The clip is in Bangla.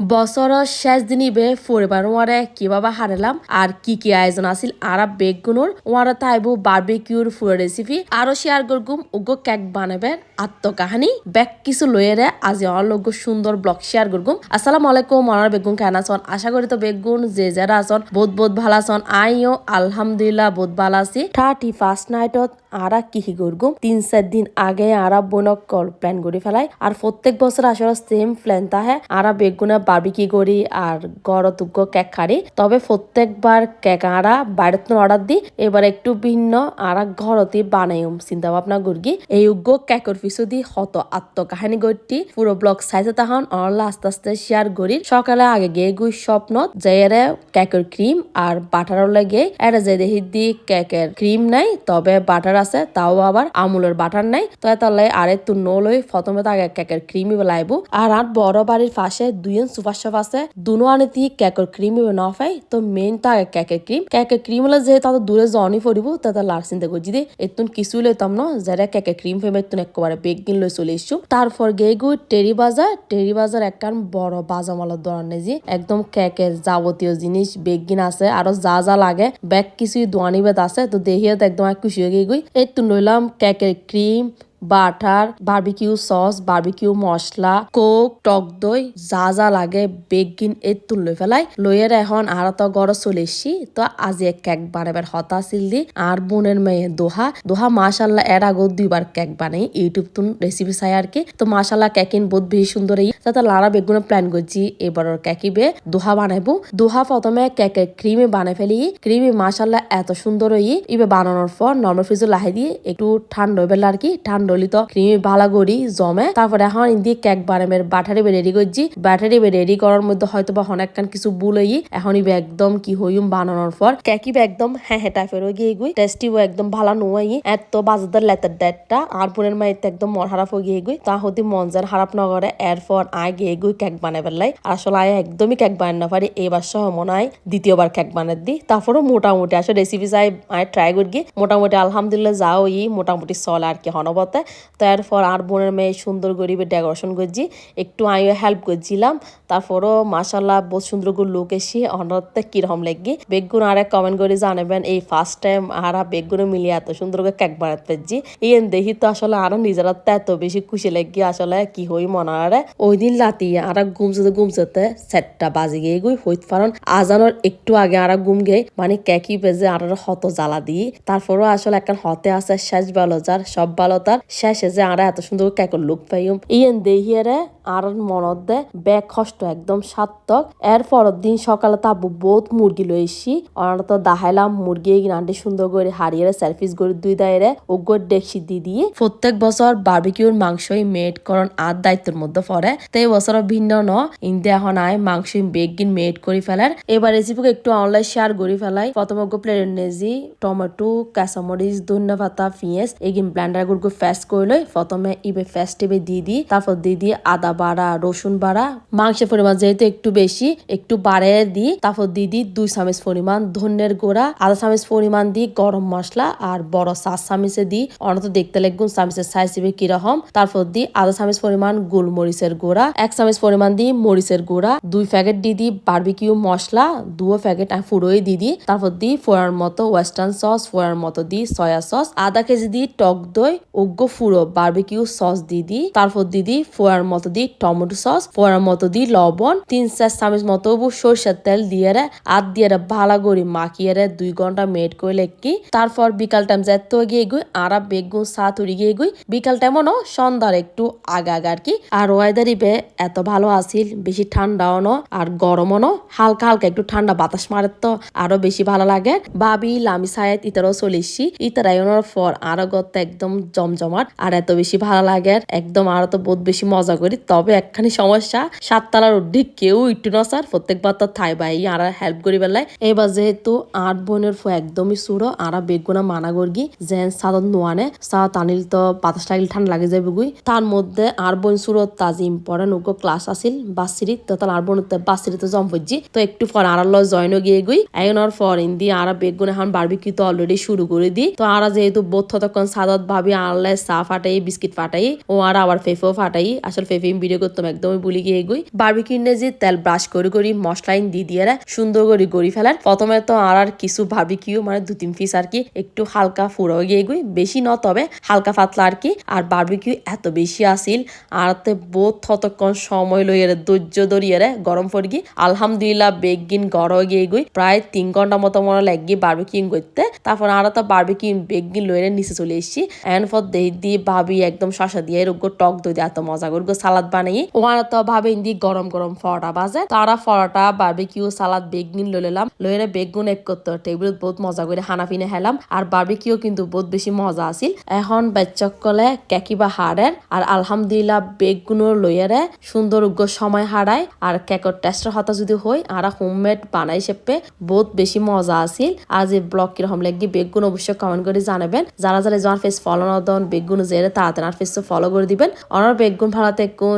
বছৰৰ শেষ দিনই বে পরিবার ওয়ারে কীভাবে হারালাম আর কি কি আয়োজন আছিল আরা বেগুনোর ওয়ারা তাইবু বারবিকিউর ফুড রেসিপি আরও শেয়ার করগুম উগো কেক বানাবে, আত্মকাহানি। ব্যাক কিছু লয়েরে আজি অলগ্য সুন্দর ব্লগ শেয়ার করগুম আসসালাম আলাইকুম মনার বেগুন কেন আশা করি তো বেগুন যে যারা আছন বহুত বহুত ভালো আছন। আইও, আলহামদুলিল্লাহ, বহুত ভালো আছি। থার্টি ফার্স্ট নাইটত আরা কি কি করগুম তিন চার দিন আগে আরা বনক কল প্ল্যান করে ফেলাই। আর প্রত্যেক বছর আসলে সেম প্ল্যান তাহে আরা বেগুনে বারবিকি করি আর গড়তুগ্য কেক খারি। তবে প্রত্যেকবার কেক আরা বাইরের অর্ডার দি, এবার একটু ভিন্ন আরা ঘরতে বানাইম চিন্তা ভাবনা করি এই উগ্য কেকর পিছু দি হত আত্মকাহিনী গড়টি পুরো ব্লগ সাইজে তাহন অনলা আস্তে আস্তে শেয়ার করি। সকালে আগে গে গুই স্বপ্নত যে এরে কেকের ক্রিম আর বাটার লাগে, এরা যে দেখি দি কেকের ক্রিম নাই, তবে বাটার আছে, তাও আবার আমুলের বাটার নাই। তো তাহলে আরে তু নলই প্রথমে তাকে কেকের ক্রিমই বেলাইবো। আর আর বড় বাড়ির পাশে দুইজন সুপার আছে দুনো আনিতি কেকের ক্রিম ন পাই তো মেইন তাকে কেকের ক্রিম কেকের ক্রিম হলে যে তাদের দূরে জনি পড়িব তাতে লার চিন্তা করছি দে এতুন কিছু লইতাম না, যারা কেকের ক্রিম ফেমে তুন একেবারে বেগ দিন লই চলে এসছু। তারপর গে গু টেরি বাজার। টেরি বাজার একখান বড় বাজামালার দোকান যে, একদম কেকের যাবতীয় জিনিস বেগিন আছে। আরও যা যা লাগে ব্যাগ কিছুই দোয়ানি বেদ আছে। তো দেখিয়ে একদম খুশি হয়ে গই। এই তো নইলাম কেকের cream butter, barbecue sauce, barbecue মশলা, কোক, টক দই, যা যা লাগে বেগিন এই তুলে ফেলাই। লইয়ের এখন আর তো গড় চলে এসছি, তো আজি এক কেক বানাবার হতা আছিল দি, আর বোনের মেয়ে দোহা। দোহা মাশাল্লাহ এর আগেও দুইবার কেক বানাই, ইউটিউব তুন রেসিপি চাই আর কি। তো মাশাল্লাহ কেকিন বহুত বেশি সুন্দর এই তাতে লারা বেগুনে প্ল্যান করছি এবার কেকি বে দোহা বানাইবো। দোহা প্রথমে কেকের ক্রিমে বানাই ফেলি ক্রিমে মাশাল্লাহ এত সুন্দর হই ইবে বানানোর পর নর্মাল ফ্রিজে লাহে দিয়ে একটু ঠান্ডা হইবে আর কি, ঠান্ডা হলি তো ক্রিমি ভালা করি জমে। তারপরে এখন ইন্দি কেক বানাবের ব্যাটারি বে রেডি করছি। ব্যাটারি বে রেডি করার মধ্যে হয়তো বা অনেক কিছু বুলই এখন ইবে একদম কি হইম বানানোর পর। কেকি একদম হ্যাঁ হ্যাঁ টাইপের হয়ে গিয়ে গুই। টেস্টি একদম ভালো নোয়াই এত বাজাদার লেতার ডেটটা আর বোনের মায়ের একদম মন হারাপ হয়ে গিয়ে গুই। তা হতে মনজার হারাপ না করে। এরপর আয় গিয়ে গুই কেক বানাবার লাই আসলে আয় একদমই কেক বানানো পারি। এবার সহ মনে হয় দ্বিতীয়বার কেক বানার দি। তারপরও মোটামুটি আসলে রেসিপি যাই আয় ট্রাই করি মোটামুটি আলহামদুলিল্লাহ যাও ই মোটামুটি চলে আর কি। হনবতে তারপর আর বোনের মেয়ে সুন্দর গরিবে ডেকোরেশন করছি, একটু আমিও হেল্প করছিলাম। তারপরও মাসাল্লাহ বহুত সুন্দর করে লোক এসে অনরতে কীরকম লাগি বেগুন আর কমেন্ট করে জানাবেন, এই ফার্স্ট টাইম আর বেগুন মিলিয়ে এত সুন্দর করে কেক বানাতে পারছি। এই দেখি তো আসলে আর নিজেরা এত বেশি খুশি লাগি আসলে কি হই মনে আরে ওই দিন রাতি আর ঘুমসাতে ঘুমসাতে সেটটা বাজি গিয়ে গুই হইতে পারেন, আজানোর একটু আগে আর ঘুম গে মানে কেকি বেজে আর হত জ্বালা দিই তারপরও আসলে একটা হতে আছে শেষ ভালো যার, সব ভালো তার। শেষে যে আর এত সুন্দর কেকর লুক পাইম। ইয়েন দেহিয়ারে আর মনত দে ব্যাগ কষ্ট একদম সার্থক। এর পরের দিন সকালে তাবু বহুত মুরগি লই এসি ওনারা তো দাহাইলাম, মুরগি আন্টি সুন্দর করে হারিয়ে সেলফিস করে দুই দায়েরে ওগর ডেকসি দি দিয়ে প্রত্যেক বছর বার্বিকিউর মাংসই মেড করন আর দায়িত্বের মধ্যে পড়ে। তো এই বছর ভিন্ন ন। ইন্দে এখন আয় মাংস বেগিন মেড করে ফেলার। এবার রেসিপিকে একটু অনলাইন শেয়ার করে ফেলাই। প্রথম প্লেট নেজি টমেটো কাঁচামরিচ, ধন্য পাতা, পিঁয়াজ, এগিন ব্ল্যান্ডারগুলো ফেস্ট লই। প্রথমে ইবে ফেস্ট ইবে দিয়ে দিই তারপর দিয়ে দিয়ে আদা বাড়া, রসুন বাড়া। মাংসের পরিমাণ যেহেতু একটু বেশি, একটু বাড়িয়ে দিই। তারপর দিয়ে দিই দুই চামচ পরিমাণ ধন্যের গোড়া, আধা চামচ পরিমাণ দিই গরম মশলা আর বড় চার চামচে দিই। অনত দেখতে লাগুন চামচের সাইজ হিসেবে কীরকম। তারপর দিই আধা চামচ পরিমাণ গোলমরিচের গোড়া, এক চামচ পরিমাণ দিই মরিচের গোড়া, দুই প্যাকেট দিয়ে দিই বার্বিকিউ মশলা দুও প্যাকেট ফুড়োই দিয়ে দিই। তারপর দিই ফোয়ার মতো ওয়েস্টার্ন সস ফোয়ার মতো দিই সয়া সস আধা কেজি দিই টক দই ওগ্য ফুড়ো বার্বিকিউ সস দিয়ে দিই। তারপর দিদি ফোয়ার মতো দিই টমেটো সস ফোয়ার মতো দিই লবণ, তিন চার চামচ মতো সরষের তেল দিয়ে রে আদ দিয়ে রে ভালো করে মাখিয়ে রে, দুই ঘণ্টা মেট করে লেখি। তারপর বিকাল টাইম যেত গিয়ে গুই, আর বেগুন চা তুরি গিয়ে গুই, বিকাল টাইমও সন্ধ্যার একটু আগা আর কি। আর ওয়েদার ইবে এত ভালো আসিল বেশি ঠান্ডাও ন, আর গরমও ন, হালকা হালকা একটু ঠান্ডা বাতাস মারে তো, আরও বেশি ভালো লাগে। বাবি, লামি সায়েদ ইতারও চলিসি ইতারাইনের পর আরও গত একদম জমজমাট, আর এত বেশি ভালো লাগে, একদম আরও তো বহুত বেশি মজা করি তবে একখানি সমস্যা। সাততলার উদ্ধি কেউ একটু না স্যার। প্রত্যেকবার তো থাই ভাই, আর হেল্প করি বেলায়। এবার যেহেতু আট বোনের ফো একদমই সুরো, আর বেগুনা মানা গর্গি, যেন সাদত নোয়ানে। সাদত আনিল তো বাতাস লাগিল ঠান্ডা লাগে যাবে গুই। তার মধ্যে আর বোন সুরো তাজি ইম্পর্টেন্ট উগ্র ক্লাস আসিল বাসিরি, তো তার আর বোন বাসিরি তো জম হজ্জি তো একটু পর আর ল জয়েন গিয়ে গুই। এগনোর পর ইন্দি আর বেগুন এখন বারবিকিউ তো অলরেডি শুরু করে দি। তো আর যেহেতু বোধ তখন সাদত ভাবি আনলে চা ফাটাই, বিস্কিট ফাটাই, ও আর আবার ফেফেও ফাটাই। আসলে ফেফে ভিডিও করতাম, একদমই ভুলি গিয়ে এগুই। বারবিকিউ নে যে তেল ব্রাশ করে করি মশলাইন দিয়ে দিয়ে সুন্দর করে গড়ি ফেলার। প্রথমে তো আর আর কিছু বারবিকিউ মানে দু তিন পিস আর কি, একটু হালকা ফুরাও গিয়ে এগুই। বেশি ন তবে হালকা পাতলা আর কি। আর বারবিকিউ এত বেশি আসিল, আর তে বোধ ততক্ষণ সময় লইয়ে ধৈর্য ধরিয়ে গরম পড়ি গি আলহামদুলিল্লাহ বেগিন গড় গিয়ে গুই প্রায় তিন ঘণ্টা মতো মনে লাগি বারবিকিউ করতে। তারপর আর তো বারবিকিউ বেগিন লইয়ে নিচে চলে এসেছি। এন ফর দেহি দিয়ে ভাবি, একদম শশা দিয়ে রোগ্য টক দই দিয়ে এত মজা করব, সালাদ বানিয়ে ওখানে তো ভাবে ইন্দি গরম গরম ফড়া বাজে। তারা ফড়াটা বারবিকিউ সালাদ বেগিন লইলাম লইরে বেগুন এক করতে টেবিলত বহুত মজা করে হানা ফিনে হেলাম আর বার্বিকিউ কিন্তু বহুত বেশি মজা আছিল। এখন বাচ্চকলে কেকিবা হাড়ের আর আলহামদুলিল্লাহ বেগুনোর লইয়ারে সুন্দর উগ্র সময় হারায় আর কেকর টেস্টের হতা যদি হই আর হোমমেড বানাই সেপে বহুত বেশি মজা আছিল। আর যে ব্লগ কীরকম লাগি বেগুন অবশ্যই কমেন্ট করে জানাবেন। যারা যারা যার ফেস ফলো না দেন বেগুন জেরে তাড়াতাড়ি আর ফেস ফলো করে দিবেন। অনার বেগুন ভাড়াতে কোন